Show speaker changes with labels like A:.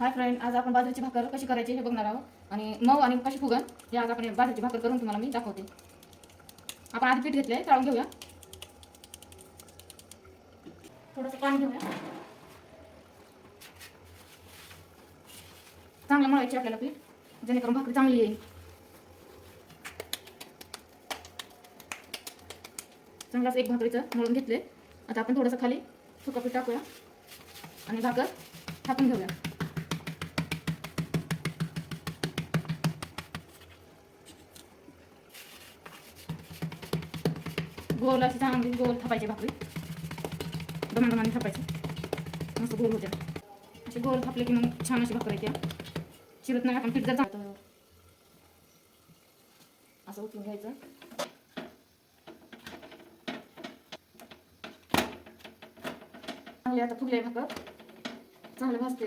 A: Hi friend आज आपण बाजरीची भाकर कशी करायची हे बघणार आहोत. आणि मऊ आणि कशी फुगन हे आज आपण बाजरीची भाकर करून तुम्हाला मी दाखवते. आपण आधी पीठ घेतलंय चाळून घेऊया. थोडंसं पाणी घेऊया. चांगलं मळायचे आपल्याला पीठ जेणेकरून भाकरी चांगली येईल. चांगलाच एक भाकरीचं मळून घेतले आता आपण थोडंसं खाली सुका पीठ टाकूया. आणि भाकर थापून घेऊया. गोल अशी चांगली गोल थापायची भाकरी. दमा दमाने थापायची. मस्त गोल होत्या. असे गोल थापले की मग छान अशी भाकर येते चिरत नाही आपण पीठ जर चालतं असं उचलून घ्यायचं. चांगले आता फुगले भाकर. चांगलं भाजते.